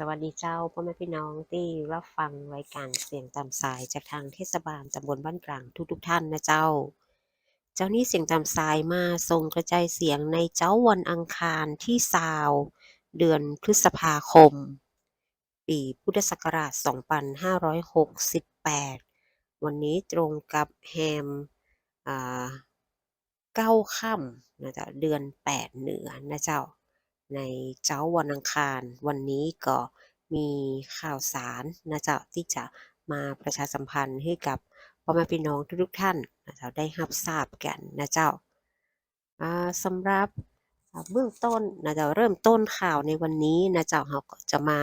สวัสดีเจ้าพ่อแม่พี่น้องที่รับฟังรายการเสียงตามสายจากทางเทศบาลตำบลบ้านกลางทุกๆท่านนะเจ้า เจ้านี้เสียงตามสายมาส่งกระจายเสียงในเจ้าวันอังคารที่ซาวเดือนพฤษภาคม ปีพุทธศักราช 2568 วันนี้ตรงกับแฮมเก้าค่ำนะเจ้าเดือน 8 เหนือนะเจ้า ในเจ้าวันอังคาร วันนี้ก็มีข่าวสารนะเจ้าที่จะมาประชาสัมพันธ์ให้กับพ่อแม่พี่น้องทุกๆท่านนะเจ้าได้รับทราบกันนะเจ้าสำหรับเบื้องต้นนะเจ้าเริ่มต้นข่าวในวันนี้นะเจ้าเราก็จะมา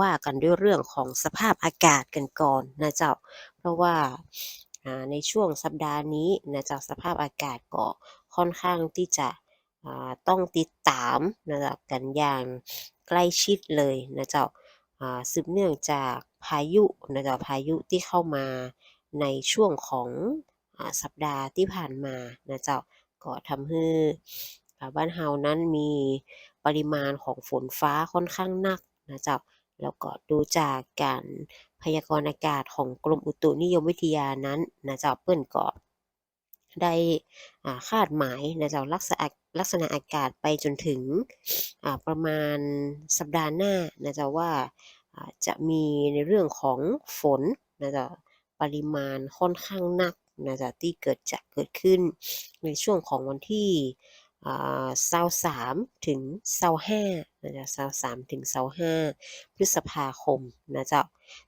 ว่ากันด้วยเรื่องของสภาพอากาศกันก่อนนะเจ้า เพราะว่าในช่วงสัปดาห์นี้นะเจ้าสภาพอากาศก็ค่อนข้างที่จะ ต้องติดตามนะจ้ากันอย่างใกล้ชิดเลยนะเจ้าอ่าสืบเนื่องจากพายุนะจ้าพายุที่เข้ามาในช่วงของอสัปดาห์ที่ผ่านมานะเจ้าก็ทำให้บ้านเฮานั้นมีปริมาณของฝนฟ้าค่อนข้างหนักนะเจ้าแล้วก็ดูจากการพยากรณ์อากาศของกรมอุตุนิยมวิทยานั้นนะเจ้าเปิ้นก็ ได้คาดหมายนะเจ้าลักษณะลักษณะอากาศไปจนถึงประมาณสัปดาห์หน้านะเจ้าว่าจะมีในเรื่องของฝนนะเจ้าปริมาณค่อนข้างหนักนะจ้าที่เกิดจะเกิดขึ้นในช่วงของวันที่อ่า23ถึง25นะเจ้า23ถึง25พฤษภาคมนะจ้า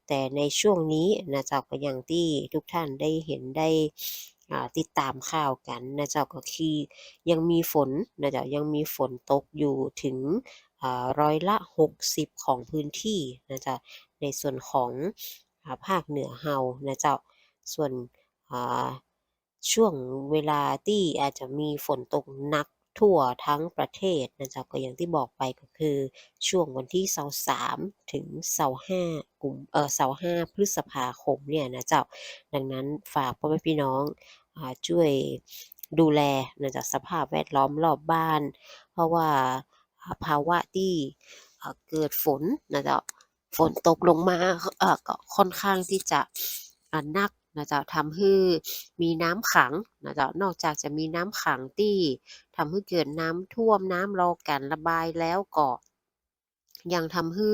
แต่ในช่วงนี้นะจ้าก็อย่างที่ทุกท่านได้เห็นได้ ติดตามข่าวกันนะเจ้าก็คือยังมีฝนนะเจ้ายังมีฝนตกอยู่ถึงร้อยละ 60 ของพื้นที่นะเจ้าในส่วนของอภาคเหนือเฮานะเจ้าส่วนช่วงเวลาที่อาจจะมีฝนตกหนัก ทั่วทั้งประเทศนะจ้าก็อย่างที่บอกไปก็คือ ช่วงวันที่23ถึง25กุมเอ่อ25พฤษภาคมเนี่ยนะเจ้าดังนั้นฝากพ่อแม่พี่น้องอช่วยดูแลนะจากสภาพแวดล้อมรอบบ้าน เพราะว่าภาวะที่เกิดฝนนะจ้าฝนตกลงมาเออก็ค่อนข้างที่จะอ่าหนัก นะเจ้าทำให้มีน้ำขังนะเจ้านอกจากจะมีน้ำขังที่ทำให้เกิดน้ำท่วมน้ำรอการระบายแล้วก็ยังทำให้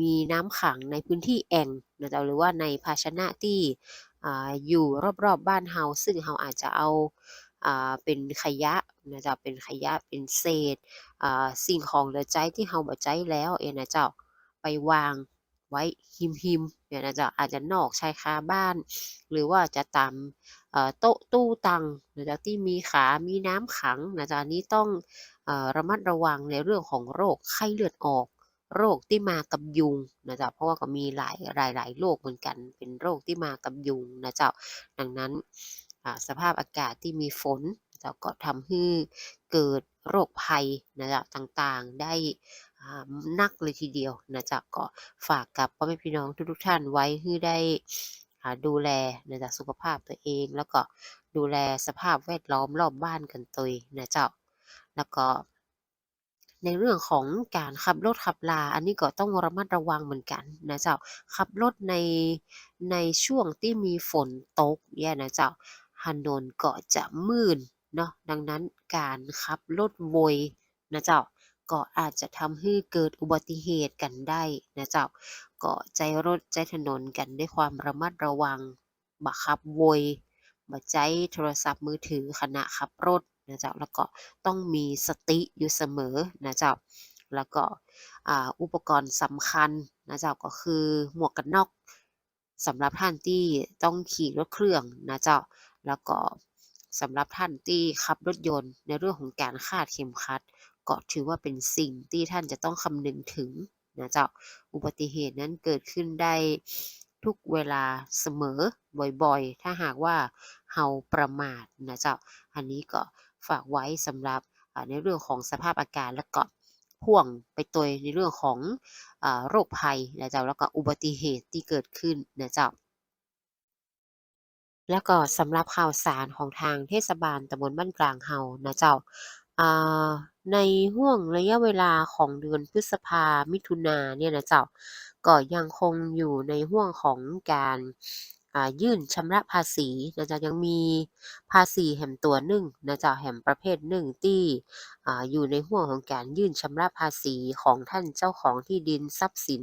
มีน้ำขังในพื้นที่แอ่งนะเจ้าหรือว่าในภาชนะที่ออยู่รอบๆบบ้านเฮาซึ่งเฮาอาจจะเอาเป็นขยะนะเจ้าเป็นขยะเป็นเศษสิ่งของเหลือใช้ที่เฮาบ่ใช้แล้วเองนะเจ้าไปวาง ไว้หิมๆเนี่ยนะจ้าอาจจะนอกชายคาบ้าน หรือว่าจะตามโต๊ะตู้ตังนะเจ้าที่มีขา มีน้ำขังนะจ้าอันนี้ต้องอระมัดระวังในเรื่องของโรคไข้เลือดออก โรคที่มากับยุงนะจ้าเพราะว่าก็มีหลายหลายหลายโรคเหมือนกัน เป็นโรคที่มากับยุงนะจ้าดังนั้นสภาพอากาศที่มีฝนเจ้าก็ทำให้เกิดโรคภัยนะจ้าต่างๆ ได้ นักเลยทีเดียวนะจ้าก็ฝากกับพ่อแม่พี่น้องทุกๆท่านไว้ให้ได้ดูแลนะเจ้าสุขภาพตัวเอง แล้วก็ดูแลสภาพแวดล้อมรอบบ้านกันตัวนะเจ้าแล้วก็ในเรื่องของการขับรถขับลา อันนี้ก็ต้องระมัดระวังเหมือนกันนะเจ้า ขับรถในในช่วงที่มีฝนตกเนี่ยนะเจ้าถนนก็จะมืดเนาะ ดังนั้นการขับรถโวยนะเจ้า ก็อาจจะทำให้เกิดอุบัติเหตุกันได้นะเจ้าก็ใจรถใจถนนกันด้วยความระมัดระวังบ่ขับโวยบ่ใช้โทรศัพท์มือถือขณะขับรถนะเจ้าแล้วก็ต้องมีสติอยู่เสมอนะเจ้าแล้วก็อ่าอุปกรณ์สำคัญนะเจ้าก็คือหมวกกันน็อกสำหรับท่านที่ต้องขี่รถเครื่องนะเจ้าแล้วก็สำหรับท่านที่ขับรถยนต์ในเรื่องของการคาดเข็มขัด ก็ถือว่าเป็นสิ่งที่ท่านจะต้องคำนึงถึงนะเจ้าอุบัติเหตุนั้นเกิดขึ้นได้ทุกเวลาเสมอบ่อยๆ ถ้าหากว่าเฮาประมาทนะเจ้า อันนี้ก็ฝากไว้สำหรับในเรื่องของสภาพอากาศแล้วก็พ่วงไปตัวในเรื่องของอโรคภัยนะเจ้าแล้วก็อุบัติเหตุที่เกิดขึ้นนะเจ้าแล้วก็สำหรับข่าวสารของทางเทศบาลตำบลบ้านกลางเฮานะเจ้า อ่า ในห้วงระยะเวลาของเดือนพฤษภา มิถุนาเนี่ยนะเจ้า ก็ยังคงอยู่ในห้วงของการ อ่า ยื่นชำระภาษีนะเจ้า ยังมีภาษีแฮ่มตัวหนึ่งนะเจ้าแฮ่มประเภทหนึ่งที่ อ่า อยู่ในห้วงของการยื่นชำระภาษีของท่านเจ้าของที่ดิน ทรัพย์สิน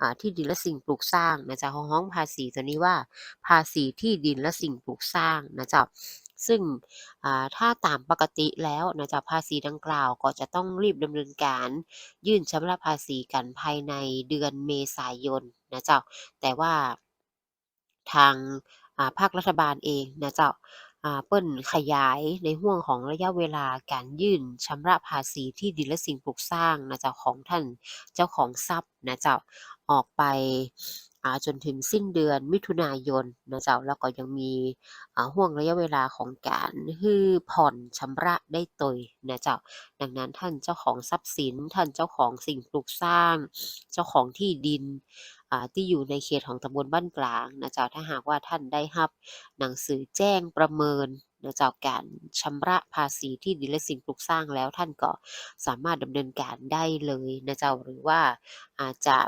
อ่า ที่ดินและสิ่งปลูกสร้างนะเจ้า เราฮ้องภาษีตัวนี้ว่า ภาษีที่ดินและสิ่งปลูกสร้างนะเจ้า ซึ่งถ้าตามปกติแล้วนะเจ้าภาษีดังกล่าวก็จะต้องรีบดำเนินการยื่นชำระภาษีกันภายในเดือนเมษายนนะเจ้าแต่ว่าทางาภาครัฐบาลเองนะเจ้าเปิ้นขยายในห้วงของระยะเวลาการยื่นชำระภาษีที่ดินและสิ่งปลูกสร้างนะเจ้าของท่านเจ้าของทรัพย์นะเจ้าออกไป จนถึงสิ้นเดือนมิถุนายนนะเจ้าแล้วก็ยังมีอ่วงระยะเวลาของการรื้อผ่อนชำระได้ตัวนะเจ้าดังนั้นท่านเจ้าของทรัพย์สิน ท่านเจ้าของสิ่งปลูกสร้าง เจ้าของที่ดินที่อยู่ในเขตของตำบลบ้านกลางนะเจ้าถ้าหากว่าท่านได้รับหนังสือแจ้งประเมินนะเจ้าการชำระภาษีที่ดินและสิ่งปลูกสร้างแล้วท่านก็สามารถดำเนินการได้เลยนะเจ้าหรือว่าอาจจะ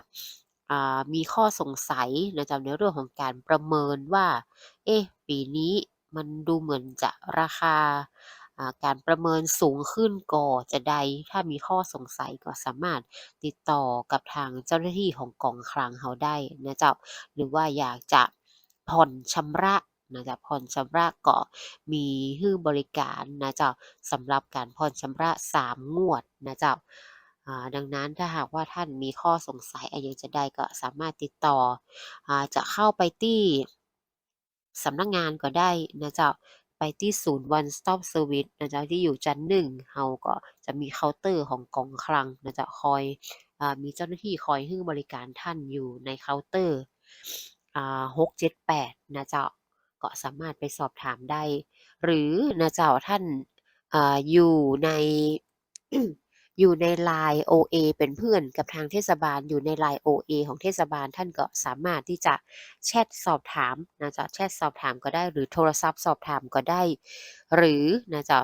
มีข้อสงสัยนะเจ้าในเรื่องของการประเมินว่า เอ๊ะ ปีนี้มันดูเหมือนจะราคาการประเมินสูงขึ้นก็จะใด ถ้ามีข้อสงสัยก็สามารถติดต่อกับทางเจ้าหน้าที่ของกองคลังเราได้นะเจ้าหรือว่าอยากจะผ่อนชำระนะจ้าผ่อนชำระก็มีให้บริการนะเจ้าสำหรับการผ่อนชำระ 3 งวดนะเจ้าอ่า ดังนั้นถ้าหากว่าท่านมีข้อสงสัยอะหยังจั่งใดก็สามารถติดต่ออจะเข้าไปที่สำนักงานก็ได้นะเจ้าไปที่ศูนย์ One Stop Service นะเจ้าที่อยู่ชั้น1เราก็จะมีเคาน์เตอร์ของกองคลังนะจ้าคอยอมีเจ้าหน้าที่คอยให้บริการท่านอยู่ในเคาน์เตอร์อ่า6 7 8นะเจ้าก็สามารถไปสอบถามได้ หรือนะเจ้าท่านออยู่ใน อยู่ใน LINE OA เป็นเพื่อนกับทางเทศบาล อยู่ใน LINE OA ของเทศบาลท่านก็สามารถที่จะแชตสอบถามนะจ้าแชตสอบถามก็ได้ หรือโทรศัพท์สอบถามก็ได้ หรือนะจ้า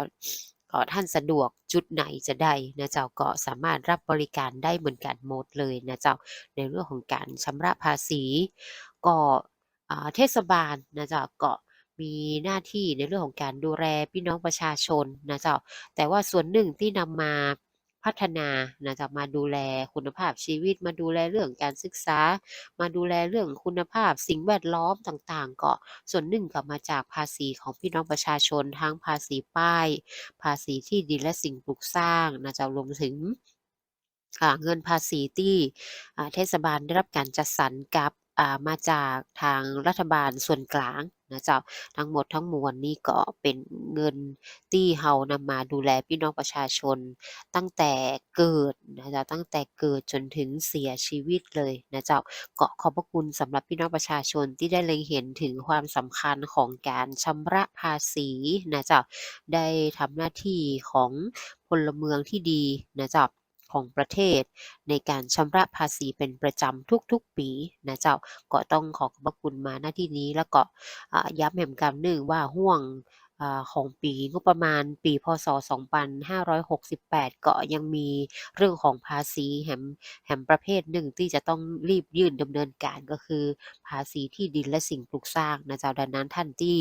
ก็ท่านสะดวกจุดไหนจะได้นะเจ้าก็สามารถรับบริการได้เหมือนกันหมดเลยนะเจ้าในเรื่องของการชำระภาษี ก็เทศบาลนะเจ้าก็มีหน้าที่ในเรื่องของการดูแลพี่น้องประชาชนนะเจ้าแต่ว่าส่วนหนึ่งที่นำมา พัฒนานะจ้ามาดูแลคุณภาพชีวิต มาดูแลเรื่องการศึกษา มาดูแลเรื่องคุณภาพสิ่งแวดล้อมต่างๆก็ส่วนหนึ่งก็มาจากภาษีของพี่น้องประชาชนทั้งภาษีป้าย ภาษีที่ดินและสิ่งปลูกสร้างนะจ้ารวมถึงเงินภาษีที่เทศบาลได้รับการจัดสรรกับ มาจากทางรัฐบาลส่วนกลางนะเจ้าทั้งหมดทั้งมวลนี้ก็เป็นเงินที่เรานำมาดูแลพี่น้องประชาชน ตั้งแต่เกิดนะเจ้าตั้งแต่เกิดจนถึงเสียชีวิตเลยนะเจ้าก็ขอบพระคุณสำหรับพี่น้องประชาชนที่ได้เล็งเห็นถึงความสำคัญของการชำระภาษีนะเจ้าได้ทำหน้าที่ของพลเมืองที่ดีนะเจ้า ของประเทศ ในการชำระภาษีเป็นประจำทุกๆปีนะเจ้าก็ต้องขอขอบพระคุณมาณที่นี้แล้วก็ย้ำแฮ่มกำหนึ่งว่าห่วง ของปีงบประมาณปีพ.ศ.2568 ก็ยังมีเรื่องของภาษีแฮ่มแฮ่มประเภทหนึ่งที่จะต้องรีบยื่นดำเนินการก็คือ ภาษีที่ดินและสิ่งปลูกสร้างนะเจ้าดังนั้นท่านที่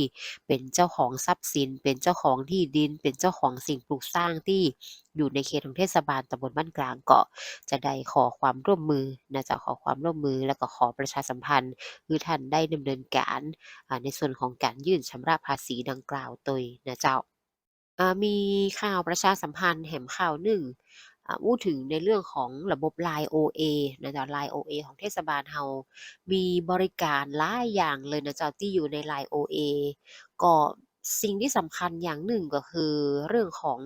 เป็นเจ้าของทรัพย์สิน เป็นเจ้าของที่ดิน เป็นเจ้าของสิ่งปลูกสร้างที่อยู่ในเขตของเทศบาลตำบลบ้านกลางเก็จะได้ขอความร่วมมือนะจ้าขอความร่วมมือแล้วก็ขอประชาสัมพันธ์ คือท่านได้ดำเนินการในส่วนของการยื่นชำระภาษีดังกล่าวโดยนะเจ้าอ่ามีข่าวประชาสัมพันธ์แฮ่มข่าวหนึ่งอ่าอู้ถึงในเรื่องของระบบ LINE OA นะจ้า LINE OA ของเทศบาลเรามีบริการหลายอย่างเลยนะจ้าที่อยู่ใน LINE OA ก็สิ่งที่สำคัญอย่างหนึ่งก็คือเรื่องของ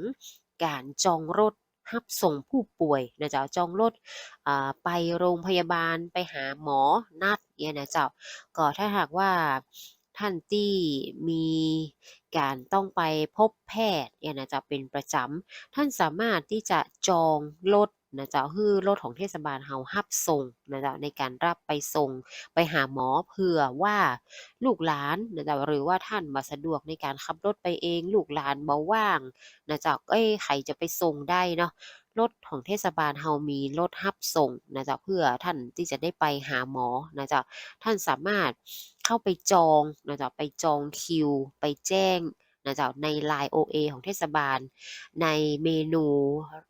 การจองรถรับส่งผู้ป่วยนะเจ้าจองรถไปโรงพยาบาลไปหาหมอนัดเงี้ยนะเจ้าก็ถ้าหากว่า ท่านที่มีการต้องไปพบแพทย์เนี่ยนะเจ้าเป็นประจำท่านสามารถที่จะจองรถนะจ้าฮื้อรถของเทศบาลเรารับส่งนะจ้าในการรับไปส่งไปหาหมอเผื่อว่าลูกหลานนะจ้าหรือว่าท่านบ่สะดวกในการขับรถไปเอง ลูกหลานบ่ว่างนะจ้าเอ๊ยไผจะไปส่งได้เนาะ รถของเทศบาลเรามีรถรับส่งนะจ้าเพื่อท่านที่จะได้ไปหาหมอนะจ้าท่านสามารถเข้าไปจองนะจ้าไปจองคิว ไปแจ้งนะจ้าใน LINE OA ของเทศบาล ในเมนู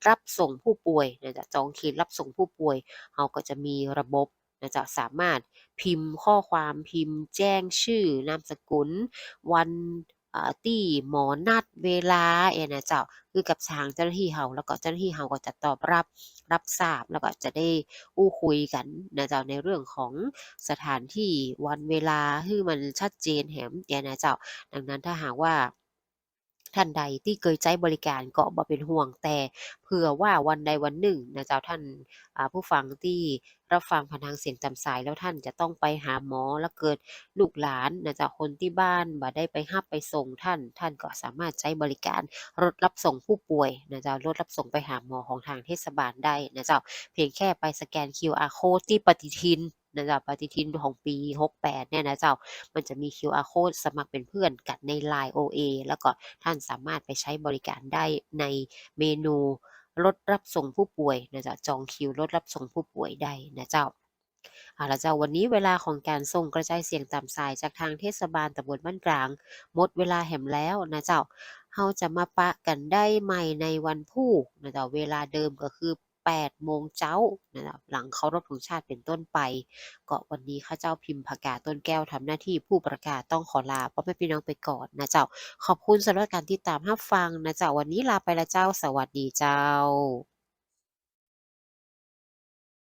รับส่งผู้ป่วยนะจ้าจองคิวรับส่งผู้ป่วยเราก็จะมีระบบนะจ้าสามารถพิมพ์ข้อความพิมพ์แจ้งชื่อนามสกุล วัน ที่หมอนัดเวลาเองนะเจ้าคือกับทางเจ้าหน้าที่เฮาแล้วก็เจ้าหน้าที่เฮาก็จะตอบรับรับทราบแล้วก็จะได้อู้คุยกันนะเจ้าในเรื่องของสถานที่วันเวลาฮื้อมันชัดเจนแหมอย่างนะเจ้าดังนั้นถ้าหากว่า ท่านใดที่เคยใช้บริการก็บ่เป็นห่วงแต่เผื่อว่าวันใดวันหนึ่งนะเจ้าท่านผู้ฟังที่รับฟังผ่านทางเสียงตามสายแล้วท่านจะต้องไปหาหมอแล้วเกิดลูกหลานนะจ้าคนที่บ้านบ่ได้ไปรับไปส่งท่าน ท่านก็สามารถใช้บริการรถรับส่งผู้ป่วยนะจ้ารถรับส่งไปหาหมอของทางเทศบาลได้นะเจ้าเพียงแค่ไปสแกน QR Code ที่ปฏิทินนะเจ้าปฏิทินของปี 68 เนี่ยนะเจ้า มันจะมี QR Code สมัครเป็นเพื่อนกันใน LINE OA แล้วก็ท่านสามารถไปใช้บริการได้ในเมนูรถรับส่งผู้ป่วยนะเจ้าจองคิวรถรับส่งผู้ป่วยได้นะเจ้าเอาละเจ้าวันนี้เวลาของการส่งกระจายเสียงตามสายจากทางเทศบาลตำบลบ้านกลาง หมดเวลาแหมแล้วนะเจ้าเราจะมาปะกันได้ใหม่ในวันพุธนะเจ้าเวลาเดิมก็คือ 8 โมงเจ้านะครับหลังเคารพธงชาติเป็นต้นไปก็วันนี้ข้าเจ้าพิมพากาต้นแก้วทำหน้าที่ผู้ประกาศต้องขอลาพ่อแม่พี่น้องไปก่อนนะเจ้า ขอบคุณสำหรับการติดตามรับฟังนะเจ้าวันนี้ลาไปแล้วเจ้าสวัสดีเจ้า